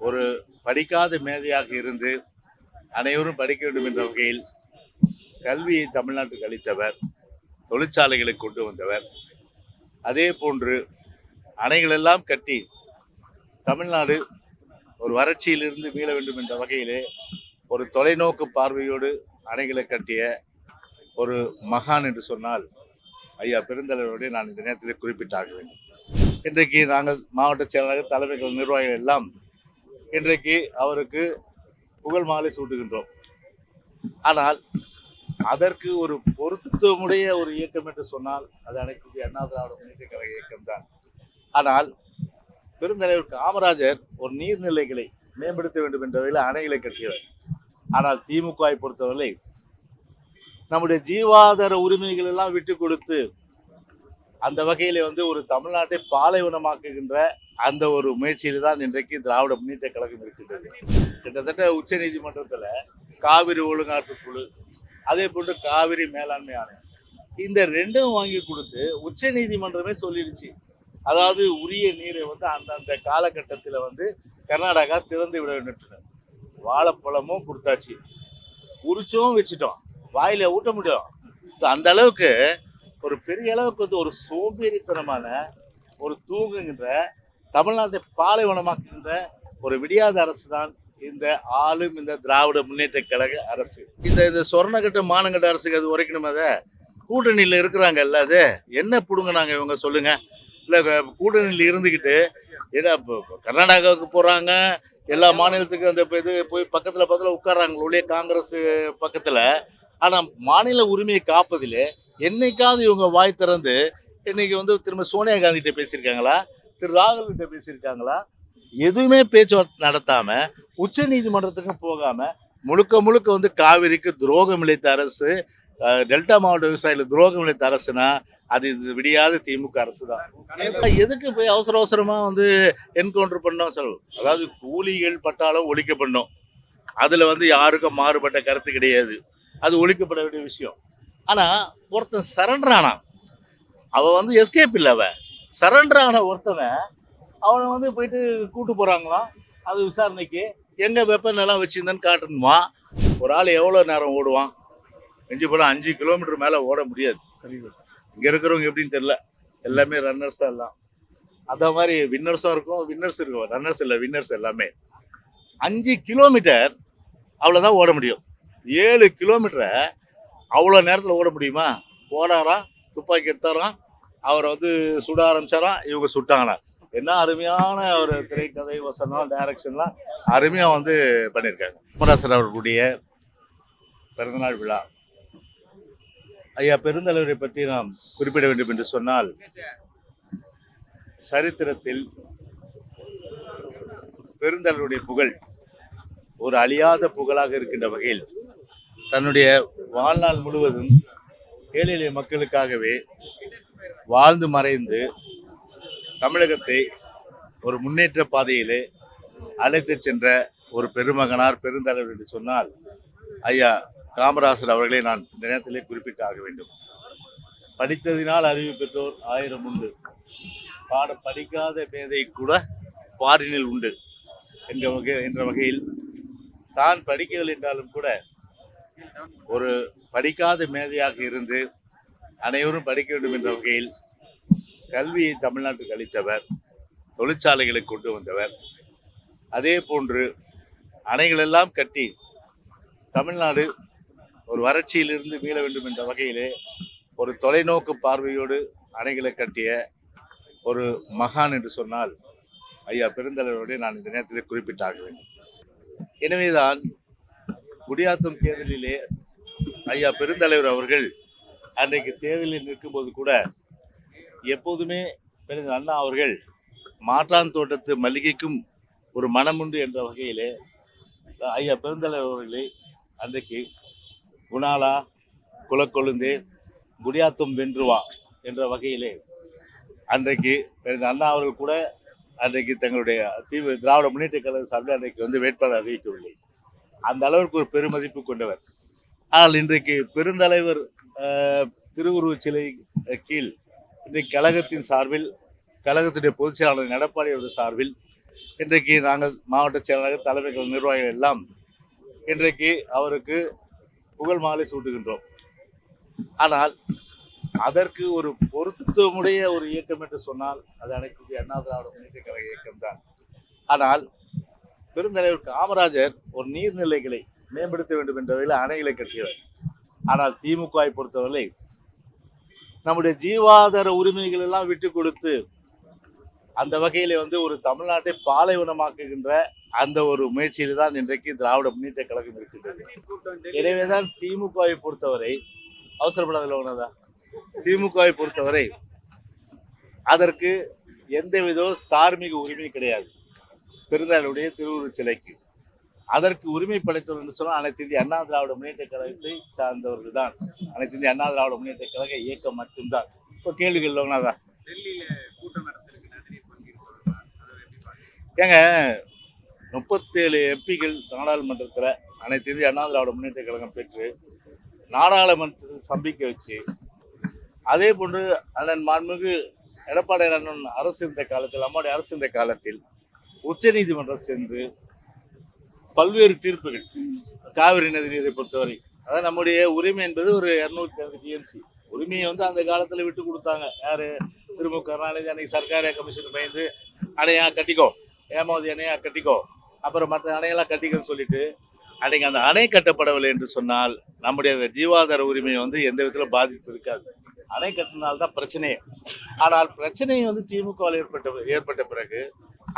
ஒரு படிக்காத மேதையாக இருந்து அனைவரும் படிக்க வேண்டும் என்ற வகையில் கல்வியை தமிழ்நாட்டுக்கு அளித்தவர் தொழிற்சாலைகளை கொண்டு வந்தவர். அதே போன்று அணைகளெல்லாம் கட்டி தமிழ்நாடு ஒரு வறட்சியிலிருந்து மீள வேண்டும் என்ற வகையிலே ஒரு தொலைநோக்கு பார்வையோடு அணைகளை கட்டிய ஒரு மகான் என்று சொன்னால் ஐயா பெருந்தலைவருடைய நான் இந்த நேரத்தில் குறிப்பிட்டாக வேண்டும் இன்றைக்கு நாங்கள் மாவட்ட செயலாளர் தலைமைகள் நிர்வாகிகள் எல்லாம் இன்றைக்கு அவருக்கு புகழ் மாலை சூட்டுகின்றோம். ஆனால் அதற்கு ஒரு பொருத்தமுடைய ஒரு இயக்கம் என்று சொன்னால் அது அனைத்து அண்ணா திராவிட முன்னேற்ற கழக இயக்கம் தான். ஆனால் பெருந்தலைவர் காமராஜர் ஒரு நீர்நிலைகளை மேம்படுத்த வேண்டும் என்ற வகையில் அணைகளை கட்டியவர். ஆனால் திமுகவை பொறுத்தவரை நம்முடைய ஜீவாதார உரிமைகள் எல்லாம் விட்டு கொடுத்து அந்த வகையில் வந்து ஒரு தமிழ்நாட்டை பாலைவனமாக்குகின்ற அந்த ஒரு முயற்சியில் தான் இன்றைக்கு திராவிட முன்னேற்ற கழகம் இருக்கின்றது. கிட்டத்தட்ட உச்ச நீதிமன்றத்தில் காவிரி ஒழுங்காற்று குழு அதே போன்று காவிரி மேலாண்மை ஆணையம். இந்த ரெண்டும் வாங்கி கொடுத்து உச்ச நீதிமன்றமே சொல்லிடுச்சு அதாவது உரிய நீரை வந்து அந்தந்த காலகட்டத்தில் வந்து கர்நாடகா திறந்து விட வேண்டும் வாழைப்பழமும் கொடுத்தாச்சு. உரிச்சும் வச்சுட்டோம். வாயில ஊட்ட முடியும். ஸோ அந்த அளவுக்கு ஒரு பெரிய அளவுக்கு வந்து ஒரு சோம்பேறித்தனமான ஒரு தூங்குகின்ற தமிழ்நாட்டை பாலைவனமாக்குகின்ற ஒரு விடியாத அரசு தான் இந்த ஆளும் இந்த திராவிட முன்னேற்ற கழக அரசு. இந்த இந்த சொர்ணக்கட்ட மானங்கட்ட அரசுக்கு அது உரைக்கணும் அதை? கூட்டணியில் இருக்கிறாங்கல்ல அது? என்ன பிடுங்கினாங்க இவங்க சொல்லுங்க. இல்லை கூட்டணியில் இருந்துக்கிட்டு ஏன்னா இப்போ கர்நாடகாவுக்கு போகிறாங்க எல்லா மாநிலத்துக்கும் அந்த இது போய் பக்கத்தில் பக்கத்தில் உட்கார்றாங்களே காங்கிரஸ் பக்கத்தில். ஆனால் மாநில உரிமையை காப்பதிலே என்னைக்காவது இவங்க வாய் திறந்து இன்னைக்கு வந்து திரும்ப சோனியா காந்தி கிட்ட பேசியிருக்காங்களா? திரு ராகுல் கிட்ட பேசியிருக்காங்களா? எதுவுமே பேச்சுவார்த்தை நடத்தாம உச்ச நீதிமன்றத்துக்கு போகாம முழுக்க முழுக்க வந்து காவிரிக்கு துரோகம் இழைத்த அரசு டெல்டா மாவட்ட விவசாயிகள் துரோகம் இழைத்த அரசுனா அது இது விடியாத திமுக அரசு தான் எதுக்கு போய் அவசர அவசரமா வந்து என்கவுண்டர் பண்ணோம் சொல்? அதாவது கூலிகள் பட்டாலும் ஒழிக்க பண்ணோம் அதுல வந்து யாருக்கும் மாறுபட்ட கருத்து கிடையாது. அது ஒழிக்கப்பட வேண்டிய விஷயம். ஆனா ஒருத்தன் சரண்டர் ஆனான் அவன் வந்து எஸ்கேப் இல்லை அவன். சரண்டர் ஆன ஒருத்தவன் அவனை வந்து போயிட்டு கூட்டு போறாங்களாம் அது விசாரணைக்கு. எங்க வெப்பன் எல்லாம் வச்சிருந்தேன்னு காட்டணுமா? ஒரு ஆள் எவ்வளவு நேரம் ஓடுவான்? மிஞ்சி போனா அஞ்சு கிலோமீட்டர் மேல ஓட முடியாது. இங்க இருக்கிறவங்க எப்படின்னு தெரியல. எல்லாமே ரன்னர்ஸ் தான் எல்லாம். அந்த மாதிரி வின்னர்ஸும் இருக்கும். வின்னர்ஸ் இருக்கும் ரன்னர்ஸ் இல்லை வின்னர்ஸ் எல்லாமே. அஞ்சு கிலோமீட்டர் அவ்வளோதான் ஓட முடியும். ஏழு கிலோமீட்டரை அவ்வளோ நேரத்தில் ஓட முடியுமா? ஓடாராம் துப்பாக்கி எடுத்தாராம் அவரை வந்து சுட ஆரம்பிச்சாராம் இவங்க சுட்டாங்களாம் என்ன அருமையான ஒரு திரைக்கதை வசனம் டைரக்ஷன்லாம் அருமையாக வந்து பண்ணியிருக்காங்க. குமராசர் அவர்களுடைய பிறந்தநாள் விழா. ஐயா பெருந்தலைவரை பற்றி நாம் குறிப்பிட வேண்டும் என்று சொன்னால் சரித்திரத்தில் பெருந்தலைவருடைய புகழ் ஒரு அழியாத புகழாக இருக்கின்ற வகையில் தன்னுடைய வாழ்நாள் முழுவதும் ஏழை எளிய மக்களுக்காகவே வாழ்ந்து மறைந்து தமிழகத்தை ஒரு முன்னேற்ற பாதையிலே அழைத்துச் சென்ற ஒரு பெருமகனார் பெருந்தலைவர் என்று சொன்னால் ஐயா காமராசர் அவர்களை நான் இந்த நேரத்திலே குறிப்பிட்டாக வேண்டும். படித்ததினால் அறிவு பெற்றோர் ஆயிரம் உண்டு. பாட படிக்காத மேதை கூட பாரினில் உண்டு. என்ற வகை என்ற வகையில் தான் படிக்கவில்லை என்றாலும் கூட ஒரு படிக்காத மேதையாக இருந்து அனைவரும் படிக்க வேண்டும் என்ற வகையில் கல்வியை தமிழ்நாட்டுக்கு அளித்தவர் தொழிற்சாலைகளை கொண்டு வந்தவர். அதே போன்று அணைகளெல்லாம் கட்டி தமிழ்நாடு ஒரு வறட்சியிலிருந்து மீள வேண்டும் என்ற வகையிலே ஒரு தொலைநோக்கு பார்வையோடு அணைகளை கட்டிய ஒரு மகான் என்று சொன்னால் ஐயா பெருந்தலைவருடைய நான் இந்த நேரத்தில் குறிப்பிட்டாக வேண்டும். எனவேதான் குடியாத்தம் தேர்தலிலே ஐயா பெருந்தலைவர் அவர்கள் அன்றைக்கு தேர்தலில் நிற்கும்போது கூட எப்போதுமே பெருந்த அண்ணா அவர்கள் மாற்றான் தோட்டத்து மல்லிகைக்கும் ஒரு மனமுண்டு என்ற வகையிலே ஐயா பெருந்தலைவர் அவர்களை அன்றைக்கு குணாலா குலக்கொழுந்தே குடியாத்தம் வென்றுவா என்ற வகையிலே அன்றைக்கு பெருந்த அண்ணா அவர்கள் கூட அன்றைக்கு தங்களுடைய தீவிர திராவிட முன்னேற்ற கழக சார்பில் அன்றைக்கு வந்து வேட்பாளர் அறிவிக்கவில்லை அந்த அளவிற்கு ஒரு பெருமதிப்பு கொண்டவர். ஆனால் இன்றைக்கு பெருந்தலைவர் திருவுருவச் சிலை கீழ் இன்றைக்கு கழகத்தின் சார்பில் கழகத்துடைய பொதுச் செயலாளர் எடப்பாடி அவர்கள் சார்பில் இன்றைக்கு நாங்கள் மாவட்ட செயலாளர் தலைமைகள் நிர்வாகிகள் எல்லாம் இன்றைக்கு அவருக்கு புகழ் மாலை சூட்டுகின்றோம். ஆனால் அதற்கு ஒரு பொருத்தமுடைய ஒரு இயக்கம் என்று சொன்னால் அது அனைத்து அண்ணா திராவிட முன்னேற்ற கழக இயக்கம் தான் ஆனால் பெருந்தலைவர் காமராஜர் ஒரு நீர்நிலைகளை மேம்படுத்த வேண்டும் என்ற வகையில் அணைகளை கட்டியவர். ஆனால் திமுகவை பொறுத்தவரை நம்முடைய ஜீவாதார உரிமைகள் எல்லாம் விட்டு கொடுத்து அந்த வகையில வந்து ஒரு தமிழ்நாட்டை பாலைவனமாக்குகின்ற அந்த ஒரு முயற்சியில் தான் இன்றைக்கு திராவிட முன்னேற்ற கழகம் இருக்கின்றது. எனவேதான் திமுகவை பொறுத்தவரை அவசரப்படாத ஒன்றதா திமுகவை பொறுத்தவரை அதற்கு எந்தவித தார்மீக உரிமை கிடையாது. பெருந்தாளுடைய திருவுருவச் சிலைக்கு. அதற்கு உரிமை படைத்தவர் என்று சொன்னால் அனைத்து இந்திய அண்ணா திராவிட முன்னேற்ற கழகத்தை சார்ந்தவர்கள் தான். அனைத்து இந்திய அண்ணா திராவிட முன்னேற்ற கழக இயக்கம் மட்டும்தான். இப்போ கேள்விகள் பாக்குறீங்க? ஏங்க முப்பத்தேழு எம்பிகள் நாடாளுமன்றத்தில் அனைத்து இந்திய அண்ணா திராவிட முன்னேற்ற கழகம் பெற்று நாடாளுமன்றத்தை சம்பிக்க வச்சு அதே போன்று அண்ணன் மாண்புமிகு எடப்பாடி அண்ணன் அரசு இருந்த காலத்தில் அம்மாவுடைய அரசு இருந்த காலத்தில் உச்சநீதிமன்றம் சென்று பல்வேறு தீர்ப்புகள் காவிரி நதி நீரை பொறுத்தவரை. அதாவது நம்முடைய உரிமை என்பது ஒரு இரநூத்தி ஐந்து டிஎம்சி உரிமையை வந்து அந்த காலத்துல விட்டு கொடுத்தாங்க. யாரு? திருமு கருணாநிதி அன்னைக்கு சர்க்காரிய கமிஷன் பயந்து அணையா கட்டிக்கோ ஏமாவது அணையா கட்டிக்கோ அப்புறம் மற்ற அணையெல்லாம் கட்டிக்கோன்னு சொல்லிட்டு அன்னைக்கு அந்த அணை கட்டப்படவில்லை என்று சொன்னால் நம்முடைய அந்த ஜீவாதார உரிமை வந்து எந்த விதத்துல பாதிப்பு இருக்காது. அணை கட்டினால்தான் பிரச்சனையே. ஆனால் பிரச்சனை வந்து திமுகவில் ஏற்பட்ட ஏற்பட்ட பிறகு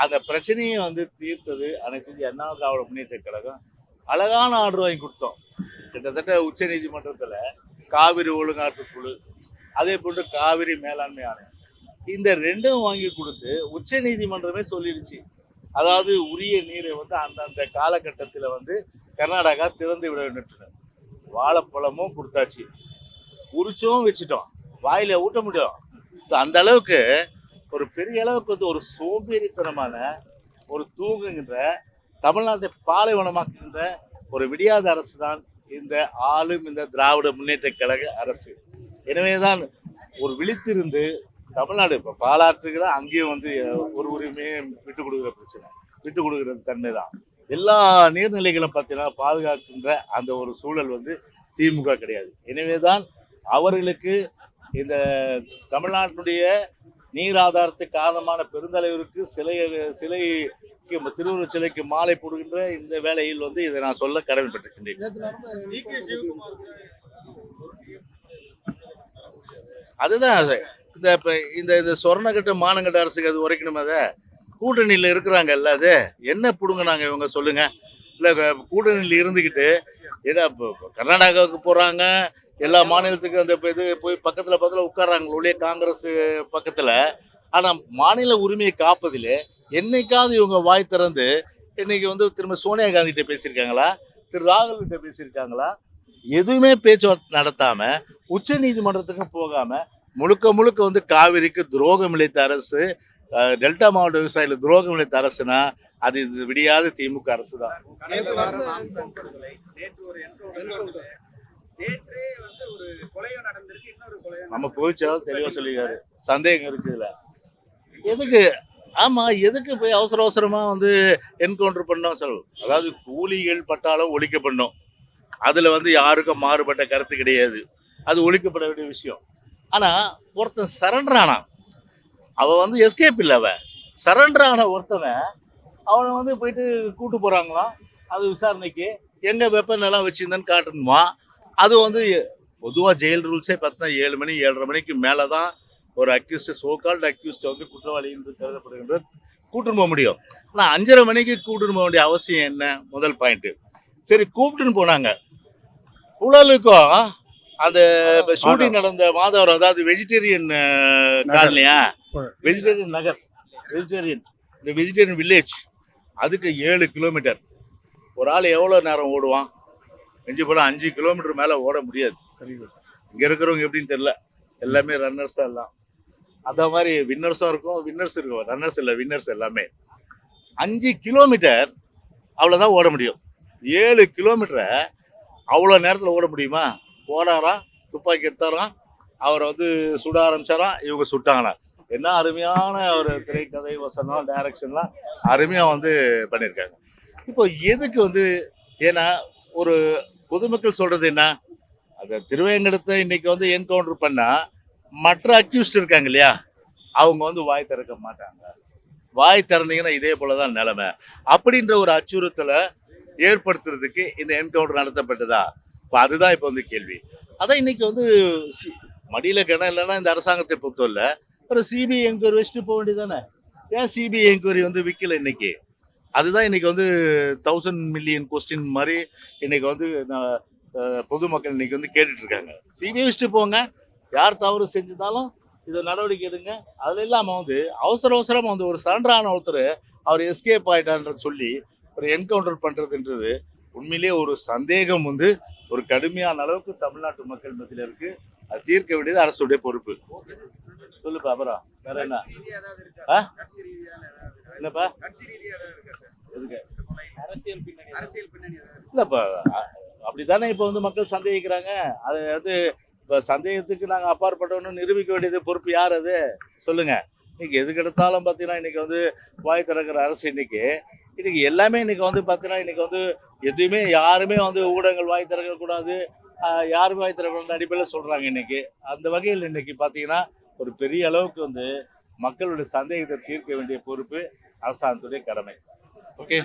அந்த பிரச்சனையை வந்து தீர்த்தது அனைத்து இந்திய அண்ணா திராவிட முன்னேற்ற கழகம். அழகான ஆர்டர் வாங்கி கொடுத்தோம். கிட்டத்தட்ட உச்ச நீதிமன்றத்தில் காவிரி ஒழுங்காற்று குழு அதே போன்று காவிரி மேலாண்மை ஆணையம். இந்த ரெண்டும் வாங்கி கொடுத்து உச்ச நீதிமன்றமே சொல்லிடுச்சு. அதாவது உரிய நீரை வந்து அந்தந்த காலகட்டத்தில் வந்து கர்நாடகா திறந்து விட வேண்டும் வாழைப்பழமும் கொடுத்தாச்சு. உரிச்சும் வச்சுட்டோம். வாயில ஊட்ட முடியும். அந்த அளவுக்கு ஒரு பெரிய அளவுக்கு வந்து ஒரு சோம்பேறித்தனமான ஒரு தூங்குகின்ற தமிழ்நாட்டை பாலைவனமாக்குகின்ற ஒரு விடியாத அரசு தான் இந்த ஆளும் இந்த திராவிட முன்னேற்ற கழக அரசு. எனவே தான் ஒரு விழித்திருந்து தமிழ்நாடு இப்போ பாலாற்றுக்கு தான் அங்கேயும் வந்து ஒரு உரிமையை விட்டு கொடுக்குற பிரச்சனை. விட்டு கொடுக்குற தன்மை தான் எல்லா நீர்நிலைகளும் பார்த்தீங்கன்னா பாதுகாக்கின்ற அந்த ஒரு சூழல் வந்து திமுக கிடையாது. எனவே தான் அவர்களுக்கு இந்த தமிழ்நாட்டினுடைய நீர் ஆதாரத்துக்கு காரணமான பெருந்தலைவருக்கு சிலை சிலைக்கு திருவுருவச் சிலைக்கு மாலை போடுகின்ற இந்த வேளையில் வந்து இதை நான் சொல்ல கடமைப்பட்டிருக்கின்றேன். அதுதான் அது. இந்த இப்போ இந்த இந்த சொர்ணக்கட்ட மானங்கட்ட அரசுக்கு அது உரைக்கணும் அதை? கூட்டணியில் இருக்கிறாங்கல்ல அது. என்ன பிடுங்கினாங்க இவங்க சொல்லுங்க? இல்லை கூட்டணியில் இருந்துக்கிட்டு ஏன்னா இப்போ கர்நாடகாவுக்கு போகிறாங்க எல்லா மாநிலத்துக்கும் அந்த இது போய் பக்கத்தில் பக்கத்தில் உட்கார்றாங்க ஒழிய காங்கிரஸ் பக்கத்தில். ஆனால் மாநில உரிமையை காப்பதில் என்னைக்காவது இவங்க வாய் திறந்து இன்னைக்கு வந்து திரும்ப சோனியா காந்தி கிட்ட பேசியிருக்காங்களா? திரு ராகுல் கிட்ட பேசியிருக்காங்களா? எதுவுமே பேச்சுவார்த்தை நடத்தாம உச்ச நீதிமன்றத்துக்கும் போகாம முழுக்க முழுக்க வந்து காவிரிக்கு துரோகம் இழைத்த அரசு டெல்டா மாவட்ட விவசாயில துரோகம் இழைத்த அரசுனா அது இது விடியாத திமுக அரசு தான் நேற்று வந்து ஒரு கொலையும் நடந்திருக்கு இன்னொரு கொலையும் நம்ம புகழ்ச்சியாளர் தெளிவா சொல்லிருக்காரு சந்தேகம் இருக்குதுல எதுக்கு? ஆமா எதுக்கு போய் அவசர அவசரமா வந்து என்கவுண்டர் பண்ணோம் சொல். அதாவது கூலிகள் பட்டாலும் ஒழிக்கப்படணும். அதுல வந்து யாருக்கும் மாறுபட்ட கருத்து கிடையாது. அது ஒழிக்கப்பட வேண்டிய விஷயம். ஆனா ஒருத்தன் சரண்டர் ஆனான் அவன் வந்து எஸ்கேப் இல்லை அவன் சரண்டர் ஆன ஒருத்தனை அவனை வந்து போயிட்டு கூட்டு போறாங்களாம். அது விசாரணைக்கு. எங்க வெப்பன் எல்லாம் வச்சிருந்தேன்னு காட்டணுமா? அது வந்து பொதுவாக ஜெயில் ரூல்ஸே பார்த்தா ஏழு மணி ஏழரை மணிக்கு மேலே தான் ஒரு அக்யூஸ்ட் சோகால்டு அக்யூஸ்ட் வந்து குற்றவாளி என்று கருதப்படுகின்ற கூட்டின்னு போக முடியும். ஆனால் அஞ்சரை மணிக்கு கூட்டின்னு போக வேண்டிய அவசியம் என்ன? முதல் பாயிண்ட் சரி கூப்பிட்டுன்னு போனாங்க. புழலுக்கும் அந்த ஷூட்டிங் நடந்த மாதவரம் அதாவது வெஜிடேரியன் காலனியா? வெஜிடேரியன் நகர். வெஜிடேரியன் இந்த வெஜிடேரியன் வில்லேஜ் அதுக்கு ஏழு கிலோமீட்டர் ஒரு ஆள் எவ்வளோ நேரம் ஓடுவான்? மிஞ்சி போனால் அஞ்சு கிலோமீட்டர் மேலே ஓட முடியாது. இங்கே இருக்கிறவங்க எப்படின்னு தெரியல. எல்லாமே ரன்னர்ஸ் தான் எல்லாம். அந்த மாதிரி வின்னர்ஸும் இருக்கும் வின்னர்ஸ் இருக்கும். ரன்னர்ஸ் இல்லை வின்னர்ஸ் எல்லாமே. அஞ்சு கிலோமீட்டர் அவ்வளோதான் ஓட முடியும். ஏழு கிலோமீட்டரை அவ்வளோ நேரத்தில் ஓட முடியுமா? போனாராம் துப்பாக்கி எடுத்தாராம் அவரை வந்து சுட ஆரம்பிச்சாராம் இவங்க சுட்டாங்களாம். என்ன அருமையான ஒரு திரைக்கதை வசனம் டைரக்ஷன்லாம் அருமையா வந்து பண்ணியிருக்காங்க. இப்போ எதுக்கு வந்து ஏன்னா ஒரு பொதுமக்கள் சொல்றது என்ன? அந்த திருவேங்கடத்தை இன்னைக்கு வந்து என்கவுண்டர் பண்ணா மற்ற அக்யூஸ்ட் இருக்காங்க இல்லையா? அவங்க வந்து வாய் திறக்க மாட்டாங்க. வாய் திறந்தீங்கன்னா இதே போலதான் நிலைமை. அப்படின்ற ஒரு அச்சுறுத்தலை ஏற்படுத்துறதுக்கு இந்த என்கவுண்டர் நடத்தப்பட்டதா? இப்போ அதுதான் இப்போ வந்து கேள்வி. அதான் இன்னைக்கு வந்து சி- மடியில கிணம் இல்லைன்னா இந்த அரசாங்கத்தை பொறுத்தவரை ஒரு சிபிஐ என்கொயரி வச்சுட்டு போக வேண்டியதானே ஏன் சிபிஐ என்கொயரி வந்து விற்கல இன்னைக்கு? அதுதான் இன்னைக்கு வந்து தௌசண்ட் மில்லியன் கொஸ்டின் மாதிரி இன்னைக்கு வந்து நான், பொதுமக்கள் இன்னைக்கு வந்து கேட்டுட்டு இருக்காங்க சிபிஐ போங்க. யார் தவறு செஞ்சிருந்தாலும் இதை நடவடிக்கை எடுங்க. அதுல இல்லாமல் வந்து அவசர அவசரமாக வந்து ஒரு சரண்டரான ஒருத்தர் அவர் எஸ்கேப் ஆகிட்டான்ற சொல்லி ஒரு என்கவுண்டர் பண்ணுறதுன்றது உண்மையிலேயே ஒரு சந்தேகம் வந்து ஒரு கடுமையான அளவுக்கு தமிழ்நாட்டு மக்கள் மத்தியில் இருக்குது அது தீர்க்க வேண்டியது அரசுடைய பொறுப்பு. சொல்லுப்பா அப்புறம் வேற என்ன? கட்சி ரீதியா ஏதாவது இருக்கா? ஆ? கட்சி ரீதியா ஏதாவது இருக்கா? என்னப்பா? கட்சி ரீதியா ஏதாவது இருக்கா சார்? எதுக்கு? இந்த கொலை அரசியல் பின்னணி அரசியல் பின்னணி ஏதாவது இருக்கா? இல்லப்பா அப்படித்தானே இப்போ வந்து மக்கள் சந்தேகிக்கிறாங்க? அது வந்து இப்போ சந்தேகத்துக்கு நாங்கள் அப்பாற்பட்டவன்னு நிரூபிக்க வேண்டியது பொறுப்பு யார் அது? சொல்லுங்க. இன்னைக்கு எதுக்கு எடுத்தாலும் பார்த்தீங்கன்னா இன்னைக்கு வந்து வாய் திறக்கிற அரசு இன்னைக்கு. இன்னைக்கு எல்லாமே இன்னைக்கு வந்து பார்த்தீங்கன்னா இன்னைக்கு வந்து எதுவுமே யாருமே வந்து ஊடகங்கள் வாய் திறக்க கூடாது ஆஹ் யாருமே வாய் திறக்கணும் அடிப்படையில் சொல்றாங்க இன்னைக்கு. அந்த வகையில் இன்னைக்கு பார்த்தீங்கன்னா ஒரு பெரிய அளவுக்கு வந்து மக்களுடைய சந்தேகத்தை தீர்க்க வேண்டிய பொறுப்பு அரசாங்கத்துடைய கடமை ஓகே.